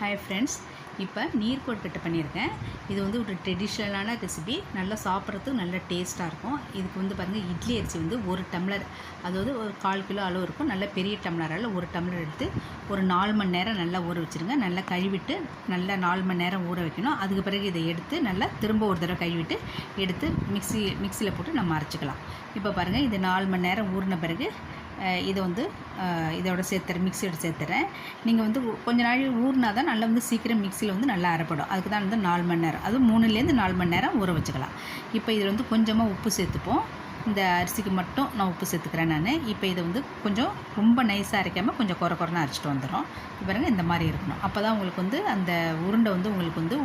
Hi friends இப்போ நீர் கொழுக்கட்டை பண்ணியிருக்கேன். இது வந்து ஒரு ட்ரெடிஷ்னலான ரெசிபி நல்லா சாப்பிட்றதுக்கு நல்ல டேஸ்ட்டாக இருக்கும். இதுக்கு வந்து பாருங்கள் இட்லி அரிசி வந்து ஒரு டம்ளர். அதாவது ஒரு கால் கிலோ அளவு இருக்கும். நல்ல பெரிய டம்ளரால் ஒரு டம்ளர் எடுத்து ஒரு நாலு மணி நேரம் நல்லா ஊற வச்சுருங்க. நல்லா கழுவிட்டு நல்லா நாலு மணி நேரம் ஊற வைக்கணும். அதுக்கு பிறகு இதை எடுத்து நல்லா திரும்ப ஒரு தடவை கழுவிட்டு எடுத்து மிக்ஸி மிக்சியில் போட்டு நம்ம அரைச்சிக்கலாம். இப்போ பாருங்கள் இது நாலு மணி நேரம் ஊறின பிறகு இதை வந்து இதோட சேர்த்துறேன் மிக்சியோட சேர்த்துறேன். நீங்கள் வந்து கொஞ்ச நாள் ஊறினா தான் நல்லா வந்து சீக்கிரம் மிக்சியில் வந்து நல்லா அரைப்படும். அதுக்கு தான் வந்து நாலு மணி நேரம். அதுவும் மூணுலேருந்து நாலு மணி நேரம் ஊற வச்சுக்கலாம். இப்போ இதில் வந்து கொஞ்சமாக உப்பு சேர்த்துப்போம். இந்த அரிசிக்கு மட்டும் நான் உப்பு சேர்த்துக்கிறேன் நான். இப்போ இதை வந்து கொஞ்சம் ரொம்ப நைஸாக அரைக்காமல் கொஞ்சம் குறை குறைனா அரைச்சிட்டு வந்துடும் பாருங்க இந்த மாதிரி இருக்கணும். அப்போ தான் உங்களுக்கு வந்து அந்த உருண்டை வந்து உங்களுக்கு வந்து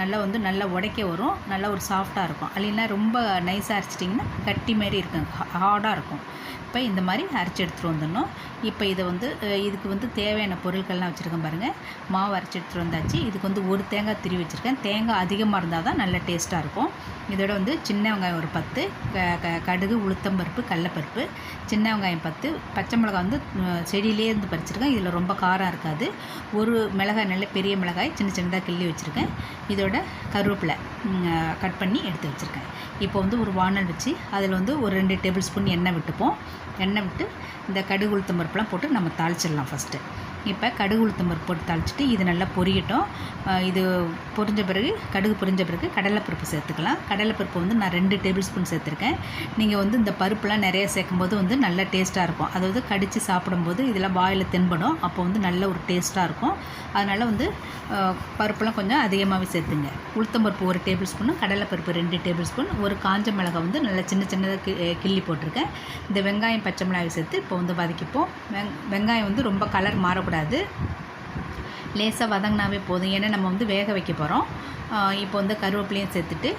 நல்லா வந்து நல்லா உடைக்க வரும். நல்லா ஒரு சாஃப்டாக இருக்கும். இல்லைன்னா ரொம்ப நைஸாக அரைச்சிட்டிங்கன்னா கட்டி மாதிரி இருக்கும். ஹார்டாக இருக்கும். இப்போ இந்த மாதிரி அரைச்சி எடுத்துகிட்டு வந்துடணும். இப்போ இதை வந்து இதுக்கு வந்து தேவையான பொருட்கள்லாம் வச்சுருக்கேன் பாருங்கள் மாவு அரைச்சி எடுத்துகிட்டு வந்தாச்சு. இதுக்கு வந்து ஒரு தேங்காய் திருவி வச்சுருக்கேன். தேங்காய் அதிகமாக இருந்தால் தான் நல்ல டேஸ்ட்டாக இருக்கும். இதோட வந்து சின்ன வெங்காயம் ஒரு பத்து க- க- கடுகு உளுத்தம்பருப்பு கடலப்பருப்பு சின்ன வெங்காயம் பத்து பச்சை மிளகாய் வந்து செடியிலே இருந்து பறிச்சிருக்கேன். இதில் ரொம்ப காரம் இருக்காது. ஒரு மிளகாய் நல்ல பெரிய மிளகாய் சின்ன சின்னதாக கிள்ளி வச்சுருக்கேன். இதோட கருவேப்பிலை. கட் பண்ணி எடுத்து வச்சுருக்கேன். இப்போ வந்து ஒரு வானல் வச்சு அதில் வந்து ஒரு ரெண்டு டேபிள் ஸ்பூன் எண்ணெய் விட்டுப்போம். எண்ணெய் விட்டு இந்த கடுகு உளுத்தம் பருப்புலாம் போட்டு நம்ம தாளிச்சிடலாம் ஃபஸ்ட்டு இப்போ கடுகு உளுத்தம் பருப்பு போட்டு தாளிச்சிட்டு இது நல்லா பொரியட்டும். இது பொரிஞ்ச பிறகு கடுகு பொரிஞ்ச பிறகு கடலைப்பருப்பு சேர்த்துக்கலாம். கடலைப்பருப்பு வந்து நான் ரெண்டு டேபிள் ஸ்பூன் சேர்த்துருக்கேன். நீங்கள் வந்து இந்த பருப்புலாம் நிறைய சேர்க்கும்போது வந்து நல்ல டேஸ்ட்டாக இருக்கும். அதாவது கடித்து சாப்பிடும்போது இதெல்லாம் வாயில் தென்படும். அப்போ வந்து நல்ல ஒரு டேஸ்ட்டாக இருக்கும். அதனால் வந்து பருப்புலாம் கொஞ்சம் அதிகமாகவே சேர்த்துங்க. உளுத்தம் பருப்பு ஒரு டேபிள் ஸ்பூனு கடலைப்பருப்பு ரெண்டு டேபிள் ஸ்பூன் ஒரு காஞ்ச மிளகாய் வந்து நல்லா சின்ன சின்னதாக கிள்ளி போட்டிருக்கேன். இந்த வெங்காயம் பச்சை மிளகாய் சேர்த்து இப்போ வந்து வதக்கிப்போம். வெங் வெங்காயம் வந்து ரொம்ப கலர் மாறக்கூடாது. லேசாக வதங்கினாவே போதும். ஏன்னா நம்ம வந்து வேக வைக்க போகிறோம் இப்போ வந்து கருவேப்பிலையும் சேர்த்துட்டு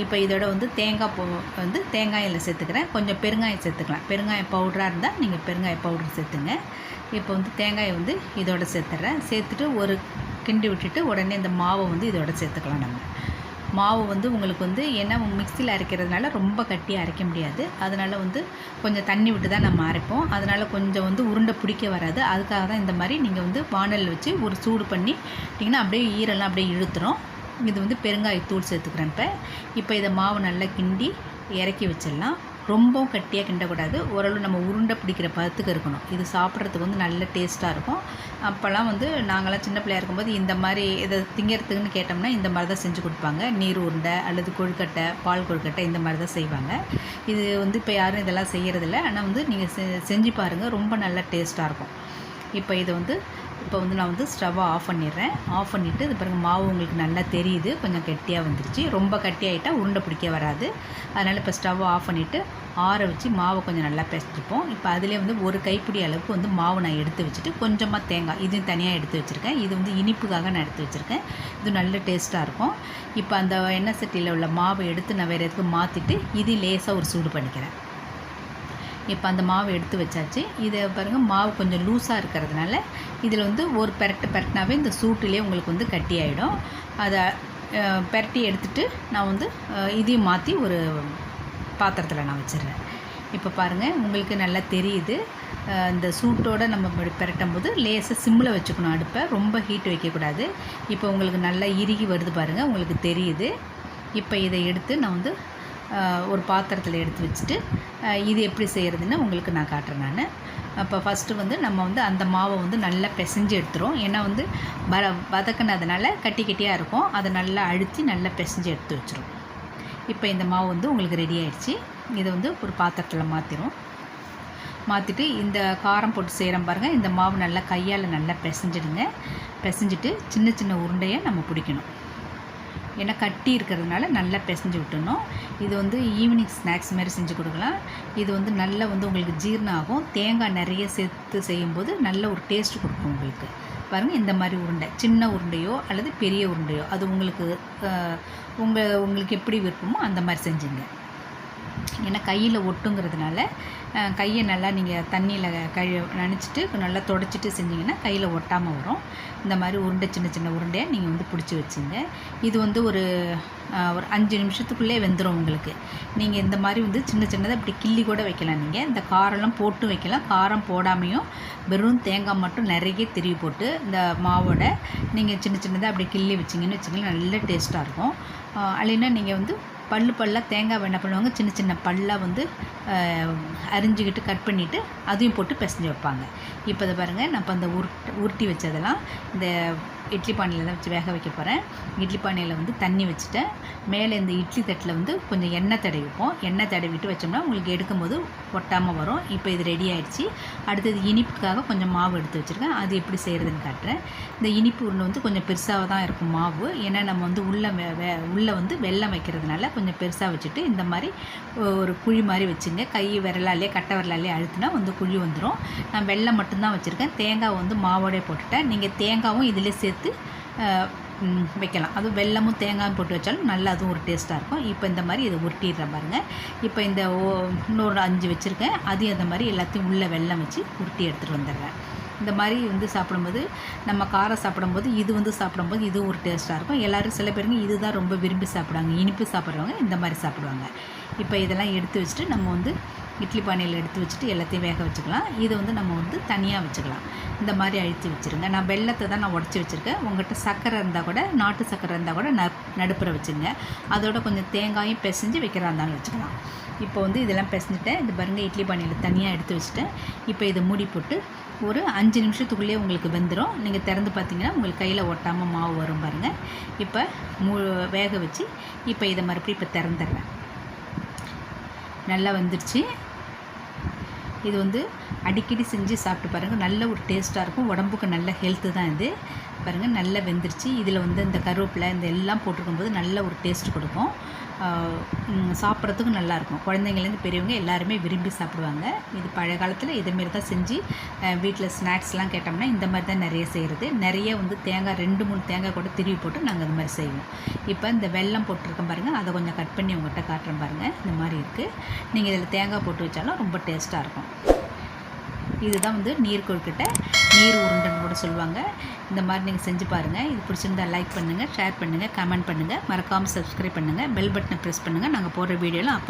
இப்போ இதோட வந்து தேங்காய் பூ வந்து தேங்காயில் சேர்த்துக்கிறேன். கொஞ்சம் பெருங்காயம் சேர்த்துக்கலாம். பெருங்காயம் பவுடராக இருந்தால் நீங்கள் பெருங்காய பவுடர் சேர்த்துங்க. இப்போ வந்து தேங்காயை வந்து இதோட சேர்த்துட்றேன் சேர்த்துட்டு ஒரு கிண்டி விட்டுட்டு உடனே இந்த மாவை வந்து இதோட சேர்த்துக்கலாம் நம்ம. மாவு வந்து உங்களுக்கு வந்து ஏன்னா மிக்சியில் அரைக்கிறதுனால ரொம்ப கட்டியாக அரைக்க முடியாது. அதனால் வந்து கொஞ்சம் தண்ணி விட்டு தான் நம்ம அரைப்போம். அதனால் கொஞ்சம் வந்து உருண்டை பிடிக்க வராது. அதுக்காக தான் இந்த மாதிரி நீங்கள் வந்து வானலில் வச்சு ஒரு சூடு பண்ணிட்டிங்கன்னா அப்படியே ஈரெல்லாம் அப்படியே இழுத்துரும். இது வந்து பெருங்காயத்தூள் சேர்த்துக்கிறேன் இப்போ. இப்போ இதை மாவு நல்லா கிண்டி இறக்கி வச்சிடலாம். ரொம்பவும் கட்டியாக கிண்டக்கூடாது. ஓரளவு நம்ம உருண்டை பிடிக்கிற பதத்துக்கு இருக்கணும். இது சாப்பிட்றதுக்கு வந்து நல்ல டேஸ்ட்டாக இருக்கும். அப்போல்லாம் வந்து நாங்களாம் சின்ன பிள்ளையா இருக்கும்போது இந்த மாதிரி இதை திங்கிறதுக்குன்னு கேட்டோம்னா இந்த மாதிரி தான் செஞ்சு கொடுப்பாங்க. நீர் உருண்டை அல்லது கொழுக்கட்டை பால் கொழுக்கட்டை இந்த மாதிரி தான் செய்வாங்க. இது வந்து இப்போ யாரும் இதெல்லாம் செய்கிறதில்ல ஆனால் வந்து நீங்கள் செ செஞ்சு பாருங்கள் ரொம்ப நல்ல டேஸ்ட்டாக இருக்கும். இப்போ இதை வந்து இப்போ வந்து நான் வந்து ஸ்டவ்வை ஆஃப் பண்ணிடுறேன். ஆஃப் பண்ணிவிட்டு இது பாருங்க மாவு உங்களுக்கு நல்லா தெரியுது. கொஞ்சம் கெட்டியாக வந்துருச்சு. ரொம்ப கட்டியாகிட்டால் உருண்டை பிடிக்க வராது. அதனால் இப்போ ஸ்டவ்வை ஆஃப் பண்ணிவிட்டு ஆற வச்சு மாவை கொஞ்சம் நல்லா பிசைஞ்சுப்போம் இப்போ அதிலே வந்து ஒரு கைப்பிடி அளவுக்கு வந்து மாவு நான் எடுத்து வச்சுட்டு கொஞ்சமாக தேங்காய் இதையும் தனியாக எடுத்து வச்சுருக்கேன். இது வந்து இனிப்புக்காக நான் எடுத்து வச்சுருக்கேன். இது நல்ல டேஸ்ட்டாக இருக்கும். இப்போ அந்த எண்ணெய் சட்டியில் உள்ள மாவை எடுத்து நான் வேறு எதுக்கு மாற்றிட்டு இது லேசாக ஒரு சூடு பண்ணிக்கிறேன். இப்போ அந்த மாவு எடுத்து வச்சாச்சு. இதை பாருங்கள் மாவு கொஞ்சம் லூஸாக இருக்கிறதுனால இதில் வந்து ஒரு பெரட்டு பெரட்டினாவே இந்த சூட்டுலேயே உங்களுக்கு வந்து கட்டி ஆகிடும் அதை பெரட்டி எடுத்துட்டு நான் வந்து இதையும் மாற்றி ஒரு பாத்திரத்தில் நான் வச்சிடுறேன். இப்போ பாருங்கள் உங்களுக்கு நல்லா தெரியுது. இந்த சூட்டோடு நம்ம பிரட்டும் போது லேசாக சிம்மில் வச்சுக்கணும் அடுப்பை. ரொம்ப ஹீட் வைக்கக்கூடாது. இப்போ உங்களுக்கு நல்லா இறுகி வருது பாருங்கள் உங்களுக்கு தெரியுது. இப்போ இதை எடுத்து நான் வந்து ஒரு பாத்திரத்தில் எடுத்து வச்சுட்டு இது எப்படி செய்கிறதுன்னு உங்களுக்கு நான் காட்டுறேன் நான். அப்போ ஃபஸ்ட்டு வந்து நம்ம வந்து அந்த மாவை வந்து நல்லா பிசைஞ்சு எடுத்துரும் ஏன்னா வந்து வர வதக்கினதுனால கட்டி கட்டியாக இருக்கும். அதை நல்லா அழுத்தி நல்லா பிசைஞ்சு எடுத்து வச்சிரும் இப்போ இந்த மாவு வந்து உங்களுக்கு ரெடி ஆயிடுச்சு. இதை வந்து ஒரு பாத்திரத்தில் மாற்றிடும் மாற்றிட்டு இந்த காரம் போட்டு செய்கிறோம் பாருங்கள் இந்த மாவு நல்லா கையால் நல்லா பிசைஞ்சிடுங்க. பிசைஞ்சிட்டு சின்ன சின்ன உருண்டையை நம்ம பிடிக்கணும். ஏன்னா கட்டி இருக்கிறதுனால நல்லா பிசைஞ்சு விட்டுணும் இது வந்து ஈவினிங் ஸ்நாக்ஸ் மாதிரி செஞ்சு கொடுக்கலாம். இது வந்து நல்லா வந்து உங்களுக்கு ஜீரணம் ஆகும் தேங்காய் நிறைய சேர்த்து செய்யும்போது நல்ல ஒரு டேஸ்ட் கொடுக்கும் உங்களுக்கு. பாருங்கள் இந்த மாதிரி உருண்டை. சின்ன உருண்டையோ அல்லது பெரிய உருண்டையோ. அது உங்களுக்கு உங்கள் உங்களுக்கு எப்படி விருப்பமோ அந்த மாதிரி செஞ்சுங்க. ஏன்னா கையில் ஒட்டுங்கிறதுனால கையை நல்லா நீங்கள் தண்ணியில் கழு நினச்சிட்டு நல்லா தொடச்சிட்டு செஞ்சிங்கன்னா கையில் ஒட்டாமல் வரும். இந்த மாதிரி உருண்டை சின்ன சின்ன உருண்டையை நீங்கள் வந்து பிடிச்சி வச்சுங்க இது வந்து ஒரு ஒரு அஞ்சு நிமிஷத்துக்குள்ளே வெந்துடும் உங்களுக்கு. நீங்கள் இந்த மாதிரி வந்து சின்ன சின்னதாக இப்படி கிள்ளி கூட வைக்கலாம் நீங்கள் இந்த காரெல்லாம் போட்டு வைக்கலாம். காரம் போடாமையும் வெறும் தேங்காய் மட்டும் நிறைய திருவி போட்டு இந்த மாவோட நீங்கள் சின்ன சின்னதாக அப்படி கிள்ளி வச்சிங்கன்னு வச்சிங்கன்னா நல்ல டேஸ்ட்டாக இருக்கும். அஹ், இல்லைன்னா நீங்கள் வந்து பல்லு பல்லாக தேங்காய் என்ன பண்ணுவாங்க. சின்ன சின்ன பல்லாக வந்து அரிஞ்சிக்கிட்டு அரிஞ்சுக்கிட்டு கட் பண்ணிவிட்டு அதையும் போட்டு பிசைஞ்சு வைப்பாங்க. இப்போ இதை பாருங்கள் நான் இப்போ அந்த உருட் உருட்டி வச்சதெல்லாம் இந்த இட்லி பானையில் தான் வச்சு வேக வைக்க போகிறேன் இட்லி பானையில் வந்து தண்ணி வச்சுட்டேன். மேலே இந்த இட்லி தட்டில் வந்து கொஞ்சம் எண்ணெய் தடவிப்போம். எண்ணெய் தடவிட்டு வச்சோம்னா உங்களுக்கு எடுக்கும்போது ஒட்டாமல் வரும். இப்போ இது ரெடி ஆகிடுச்சி அடுத்தது இனிப்புக்காக கொஞ்சம் மாவு எடுத்து வச்சுருக்கேன். அது எப்படி செய்கிறதுன்னு காட்டுறேன். இந்த இனிப்பு உருண்டை வந்து கொஞ்சம் பெருசாக தான் இருக்கும் மாவு. ஏன்னா நம்ம வந்து உள்ளே வே வே- உள்ளே வந்து வெள்ளம் வைக்கிறதுனால கொஞ்சம் பெருசாக வச்சுட்டு இந்த மாதிரி ஒரு குழி மாதிரி வச்சுங்க. கை விரலாலே கட்டை விரலாலே அழுத்துனா வந்து குழி வந்துடும் நான் வெள்ளம் மட்டும்தான் வச்சுருக்கேன். தேங்காய் வந்து மாவோடய போட்டுட்டேன். நீங்கள் தேங்காவும் இதிலே சேர்த்து வைக்கலாம். அதுவும் வெல்லமும் தேங்காயும் போட்டு வச்சாலும் நல்லா அதுவும் ஒரு டேஸ்ட்டாக இருக்கும். இப்போ இந்த மாதிரி இதை உருட்டிடுற பாருங்கள் இப்போ இந்த ஓ- இன்னொரு அஞ்சு வச்சுருக்கேன். அதையும் அந்த மாதிரி எல்லாத்தையும் உள்ளே வெல்லம் வச்சு உருட்டி எடுத்துகிட்டு வந்துடுறேன். இந்த மாதிரி வந்து சாப்பிடும்போது நம்ம காரம் சாப்பிடும்போது இது வந்து சாப்பிடும்போது இது ஒரு டேஸ்ட்டாக இருக்கும். எல்லோரும் சில பேருங்க இதுதான் ரொம்ப விரும்பி சாப்பிடுவாங்க. இனிப்பு சாப்பிட்றவங்க இந்த மாதிரி சாப்பிடுவாங்க. இப்போ இதெல்லாம் எடுத்து வச்சுட்டு நம்ம வந்து இட்லி பானையில் எடுத்து வச்சுட்டு எல்லாத்தையும் வேக வச்சுக்கலாம். இதை வந்து நம்ம வந்து தனியாக வச்சுக்கலாம். இந்த மாதிரி அழுத்தி வச்சுருங்க. நான் வெள்ளத்தை தான் நான் உடச்சி வச்சுருக்கேன். உங்கள்கிட்ட சர்க்கரை இருந்தால் கூட நாட்டு சர்க்கரை இருந்தால் கூட ந நடுப்புற வச்சுங்க. அதோட கொஞ்சம் தேங்காயும் பிசைஞ்சு வைக்கிறா இருந்தாலும் வச்சுக்கலாம். இப்போ வந்து இதெல்லாம் பிசைஞ்சிட்டேன். இந்த பாருங்கள் இட்லி பானையில் தனியாக எடுத்து வச்சுட்டேன். இப்போ இதை மூடி போட்டு ஒரு அஞ்சு நிமிஷத்துக்குள்ளேயே உங்களுக்கு வெந்துடும் நீங்கள் திறந்து பார்த்தீங்கன்னா உங்களுக்கு கையில் ஒட்டாமல் மாவு வரும் பாருங்கள் இப்போ மூ வேக வச்சு இப்போ இதை மறுபடியும் இப்போ திறந்துடுறேன். நல்லா வந்துடுச்சு. இது வந்து அடிக்கடி செஞ்சு சாப்பிட்டு பாருங்கள் நல்ல ஒரு டேஸ்ட்டாக இருக்கும். உடம்புக்கு நல்ல ஹெல்த்து தான் இது. பாருங்கள் நல்லா வெந்துருச்சு. இதில் வந்து இந்த கருவேப்பிலை இந்த எல்லாம் போட்டிருக்கும்போது நல்ல ஒரு டேஸ்ட் கொடுக்கும். சாப்பிட்றதுக்கும் நல்லாயிருக்கும் குழந்தைங்கள்லேருந்து பெரியவங்க எல்லாருமே விரும்பி சாப்பிடுவாங்க. இது பழைய காலத்தில் இதேமாரி தான் செஞ்சு வீட்டில் ஸ்நாக்ஸ்லாம் கேட்டோம்னா இந்த மாதிரி தான் நிறைய செய்கிறது நிறைய வந்து தேங்காய் ரெண்டு மூணு தேங்காய் கூட திருவி போட்டு நாங்கள் இது மாதிரி செய்வோம். இப்போ இந்த வெல்லம் போட்டிருக்கோம் பாருங்கள் அதை கொஞ்சம் கட் பண்ணி உங்கள்கிட்ட காட்டுறேன் பாருங்கள் இந்த மாதிரி இருக்குது நீங்கள் இதில் தேங்காய் போட்டு வச்சாலும் ரொம்ப டேஸ்ட்டாக இருக்கும். இதுதான் வந்து நீர்கொழுக்கிட்ட நீர் உருண்டைன்னு கூட சொல்லுவாங்க. இந்த மாதிரி நீங்கள் செஞ்சு பாருங்கள் இது பிடிச்சிருந்தா லைக் பண்ணுங்கள் ஷேர் பண்ணுங்கள் கமெண்ட் பண்ணுங்கள் மறக்காமல் சப்ஸ்கிரைப் பண்ணுங்கள் பெல் பட்டனை ப்ரெஸ் பண்ணுங்கள் நாங்கள் போடுற வீடியோலாம் அப்போ